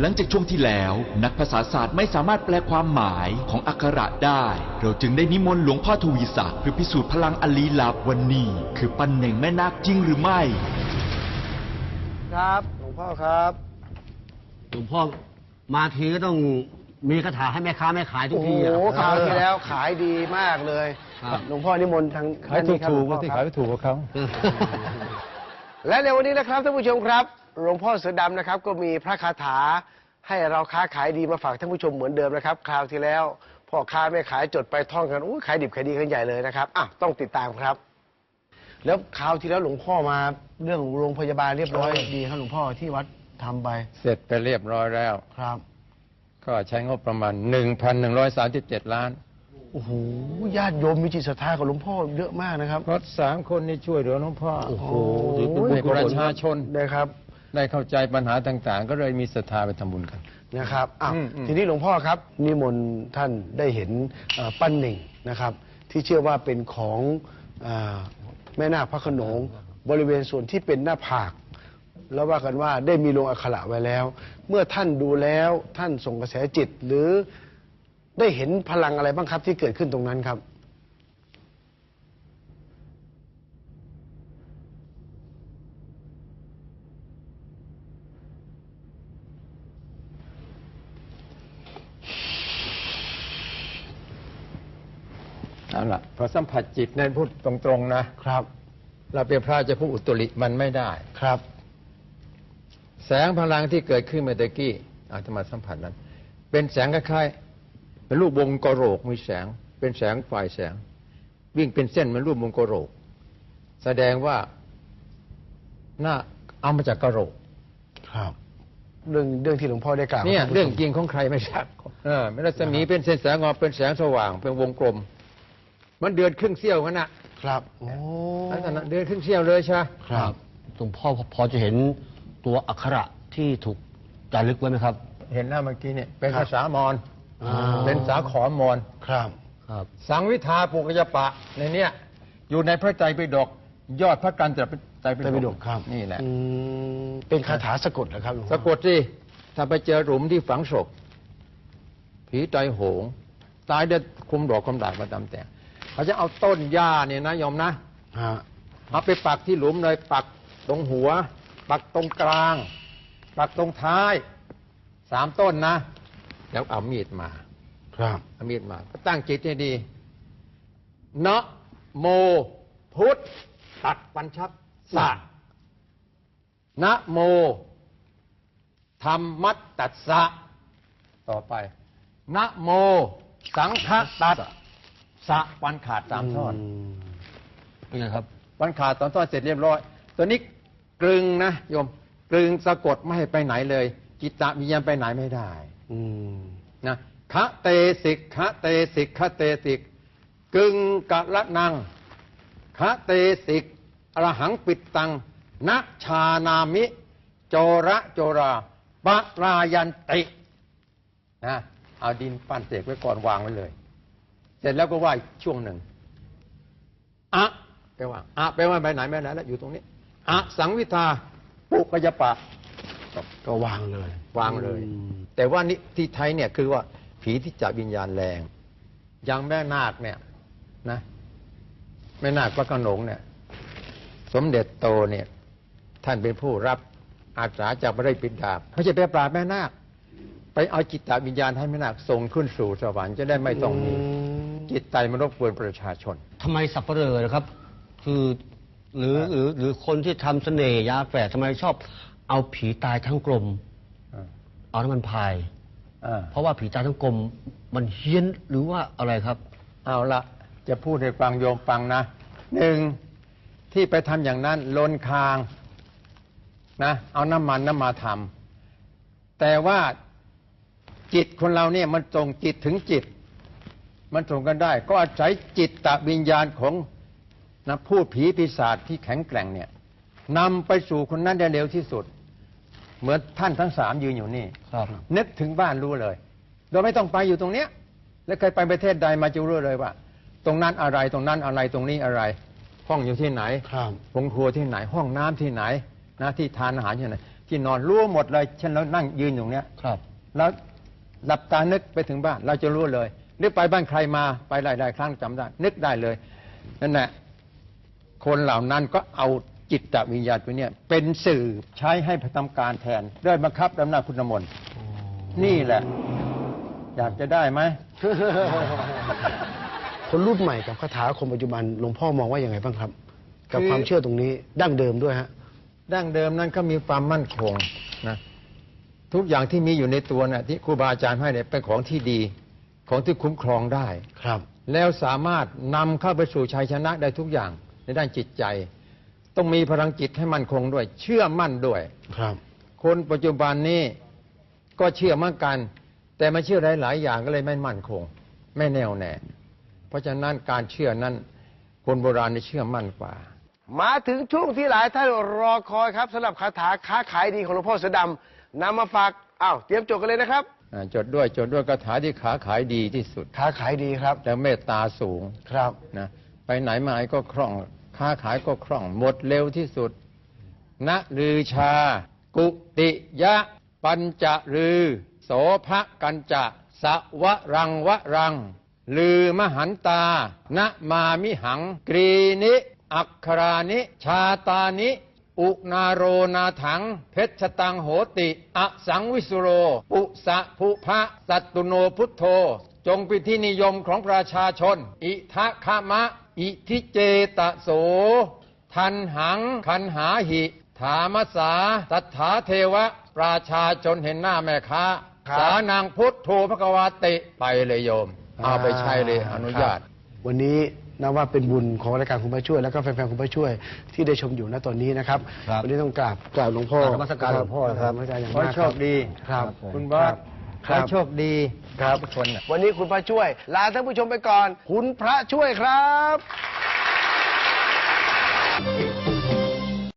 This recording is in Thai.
หลังจากช่วงที่แล้ว นักภาษาศาสตร์ไม่สามารถแปลความหมายของอักขระได้ เราจึงได้นิมนต์หลวงพ่อทวีศักดิ์เพื่อพิสูจน์พลังอลีลาบวันนี้ คือปันเหน่งแม่นาคจริงหรือไม่ ครับหลวงพ่อครับ หลวงพ่อมาทีก็ต้องมีคาถาให้แม่ค้าแม่ขายทุกโอ้โหทีอะคราวที่แล้วขายดีมากเลยครับหลวงพ่อนิมนต์ทางขายถูกด้านถูนี้กครับก็ที่หลวงพ่อขายครับ ไม่ถูกกับเขา และในวันนี้นะครับท่านผู้ชมครับ หลวงพ่อเสือดำนะครับ ก็มีพระคาถาให้เราค้าขายดีมาฝากท่านผู้ชมเหมือนเดิมนะครับ คราวที่แล้วพ่อค้าไม่ขายจดไปท่องกันอู้ขายดิบขายดีกันใหญ่เลยนะครับอะต้องติดตามครับ แล้วคราวที่แล้วหลวงพ่อมาเรื่องโรงพยาบาลเรียบร้อยดีครับหลวงพ่อที่วัดทำไปเสร็จไปเรียบร้อยแล้ว ครับ ก็ใช้งบประมาณ 1,137 ล้าน โอ้โหญาติโยมมีจิตศรัทธากับหลวงพ่อเยอะมากนะครับ เพราะสามคนนี้ช่วยเหลือหลวงพ่อโอ้โหถือเป็นบุญกุศลประชาชน นะครับ ได้เข้าใจปัญหาต่างๆ ก็เลยมีศรัทธาไปทำบุญกัน นะครับอะอืมอืม ทีนี้หลวงพ่อครับ นิมนต์ท่านได้เห็นเอ่อปั้นหนึ่งนะครับ ที่เชื่อว่าเป็นของอ่าแม่นาคพระโขนงบริเวณส่วนที่เป็นหน้าผาก แล้วว่ากันว่าได้มีลงอักขระไว้แล้ว เมื่อท่านดูแล้วท่านส่งกระแสจิตหรือได้เห็นพลังอะไรบ้างครับที่เกิดขึ้นตรงนั้นครับ เอาล่ะพอสัมผัสจิตนั้นพูดตรงๆนะครับ เราเป็นพระจะพูดอุตริมันไม่ได้ครับ แสงพลังที่เกิดขึ้นเมื่อตะกี้อาจจะมาสัมผัสนั้น เป็นแสงคล้ายๆเป็นรูปวงกะโหลกมีแสง เป็นแสงฝ่ายแสง วิ่งเป็นเส้นเหมือนรูปวงกะโหลก แสดงว่าหน้าเอามาจากกะโหลกครับเรื่องเรื่องที่หลวงพ่อได้กล่าวเนี่ยให้ท่าผู้ชมเรื่องจริงของใครไม่ทราบเออไม่รัศมีเป็นเส้นแสงออกเป็นแสงสว่างเป็นวงกลม มันเดือนครึ่งเสี้ยวกันนะครับโอ้ลักษณะเดือนครึ่งเสี้ยวเลยใช่ไหมครับหลวงพ่อพอจะเห็นตัวอักขระที่ถูกจารึกไว้ไหมครับ เห็นหน้าเมื่อกี้เนี่ยเป็นครับภาษามอญอ่าเป็นสาขอมอญครับ ครับ สังวิทาปุกยปะในเนี้ยอยู่ในพระไตรปิฎกยอดพระกันตรไตรปิไตรปิฎฎกกครับนี่แหละอืมเป็นคาถาสะกดเหรอครับหลวงพ่อสะกดสิถ้าไปเจอหลุมที่ฝังศพผีใจโหง ตายเด็ดคุมดอกคุมดาบมาตามแต่ง เขาจะเอาต้นหญ้าเนี่ยนะโยมนะฮะเอาไปปักที่หลุมเลยปักตรงหัว ปักตรงกลาง ปักตรงท้ายสามต้นนะ แล้วเอามีดมา ครับเอามีดมาตั้งจิตให้ดีนะโมพุทธตัดปัญชับสะนะโมธรรมัตตัสสะต่อไปนะโม สังฆตัสสะ ปันขาดสามท่อนมเป็นไงครับวันขาดตอนต้อนเสร็จเรียบร้อย ตัวนี้กลึงนะโยมกลึงสะกดไม่ให้ไปไหนเลย จิตตวิญญาณไปไหนไม่ได้อืมนะคะเตสิกคะเตสิกคะเตสิกกึงกะละนังคะเตสิกอรหังปิดตังนัชานามิ โจระโจราปะรายันตินะเอาดินปั้นเสกไว้ก่อนวางไว้เลย เสร็จแล้วก็ไหว้ช่วงหนึ่งอะแปลว่าอะแปลว่าไปไหนไม่ไหนแล้วอยู่ตรงนี้อะสังวิทาปุกยปะ ก็วางเลย วางเลยอืมแต่ว่านี่ที่ไทยเนี่ยคือว่า ผีที่จับวิญญาณแรงอย่างแม่นาคเนี่ยนะแม่นาคพระโขนงเนี่ย สมเด็จโตเนี่ย ท่านเป็นผู้รับอาสาจากพระราชบิดาเขาจะไปปราบแม่นาคไปเอาจิตตวิญญาณให้แม่นาคส่งขึ้นสู่สวรรค์จะได้ไม่ต้องมี จิตใจมารบกวนประชาชน ทำไมสับเปลือนะครับ คือหรือหรือหรือคนที่ทำเสน่ห์ยาแฝดทำไมชอบ เอาผีตายทั้งกลม อ่าเอาน้ำมันพาย อ่าเพราะว่าผีตายทั้งกลมมันเฮี้ยนหรือว่าอะไรครับ เอาละจะพูดให้ฟังโยมฟังนะหนึ่งที่ไปทำอย่างนั้นลนคางนะเอาน้ำมันน้ำมาทำแต่ว่าจิตคนเราเนี่ยมันส่งจิตถึงจิต มันส่งกันได้ ก็อาศัยจิตตวิญญาณของนะพูดผีปีศาจที่แข็งแกร่งเนี่ยนำไปสู่คนนั้นได้เร็วที่สุด เหมือนท่านทั้งสามยืนอยู่นี่ครับนึกถึงบ้านรู้เลยโดยไม่ต้องไปอยู่ตรงเนี้ย แล้วเคยไปประเทศใดมาจะรู้เลยว่า ตรงนั้นอะไรตรงนั้นอะไรตรงนี้อะไร ห้องอยู่ที่ไหนครับโรงครัวที่ไหน ห้องน้ำที่ไหนนะที่ทานอาหารที่ไหนที่นอนรู้หมดเลยเช่นเรานั่งยืนอยู่เนี้ยครับ แล้วหลับตานึกไปถึงบ้าน เราจะรู้เลย นึกไปบ้านใครมาไปหลาย ๆ ครั้งจำได้ นึกได้เลยนั่นแหละคนเหล่านั้นก็เอาจิตวิญญาณตัวเนี้ยเป็นสื่อใช้ให้ประทำการแทนด้วยบังคับอำนาจคุณน้ำมนต์นี่แหละ อยากจะได้ไหมคนรุ่นใหม่กับคาถาอาคมปัจจุบันหลวงพ่อมองว่ายังไงบ้างครับ กับคือความเชื่อตรงนี้ดั้งเดิมด้วยฮะดั้งเดิมนั้นก็มีความมั่นคงนะทุกอย่างที่มีอยู่ในตัวน่ะที่ครูบาอาจารย์ให้เนี่ยเป็นของที่ดี ของที่คุ้มครองได้ ครับ แล้วสามารถนำเข้าไปสู่ชัยชนะได้ทุกอย่างในด้านจิตใจ ต้องมีพลังจิตให้มั่นคงด้วย เชื่อมั่นด้วย ครับ คนปัจจุบันนี้ก็เชื่อเหมือนกัน แต่มาเชื่อหลายๆอย่างก็เลยไม่มั่นคง ไม่แน่วแน่ เพราะฉะนั้นการเชื่อนั้นคนโบราณนี่เชื่อมั่นกว่า มาถึงช่วงที่หลายท่านรอคอยครับสำหรับคาถาค้าขายดีของหลวงพ่อเสือดำนำมาฝากอ้าวเตรียมจดกันเลยนะครับอ่า จดด้วยจดด้วยคาถาที่ขาขายดีที่สุด ค้าขายดีครับ แต่เมตตาสูงครับ นะไปไหนมาไหนก็คล่อง ค้าขายก็คล่อง หมดเร็วที่สุดณลือชา กุติยะ ปัญจลือ โสภกันจะสะวะรังวะรัง ลือมหันตาณมามิหัง กรีนิ อักครานิ ชาตานิ อุนาโรนาถัง เพชรตังโหติ อสังวิสุโร ปุสะภุพะสัตตุโนพุทโธ จงเป็นที่นิยมของประชาชน อิทะคะมะ อิทิเจตโส ทันหังคันหาหิ ถามสาตัถาเทวะ ประชาชนเห็นหน้าแม่ค้าครับสานางพุทโธพระกวาติไปเลยโยม เอาไปใช้เลยอนุญาตครับวันนี้ นับว่าเป็นบุญของรายการคุณพระช่วย แล้วก็แฟนๆคุณพระช่วยที่ได้ชมอยู่ณตอนนี้นะครับครับวันนี้ต้องกราบกราบหลวงพ่อกราบนมัสการหลวงพ่อครับกาบนมัสการอย่างขอมากให้โชคดีครับคุณบอสคขรัอบให้โชคดีครับทุกคนน่ะ วันนี้คุณพระช่วย ลาท่านผู้ชมไปก่อน คุณพระช่วยครับ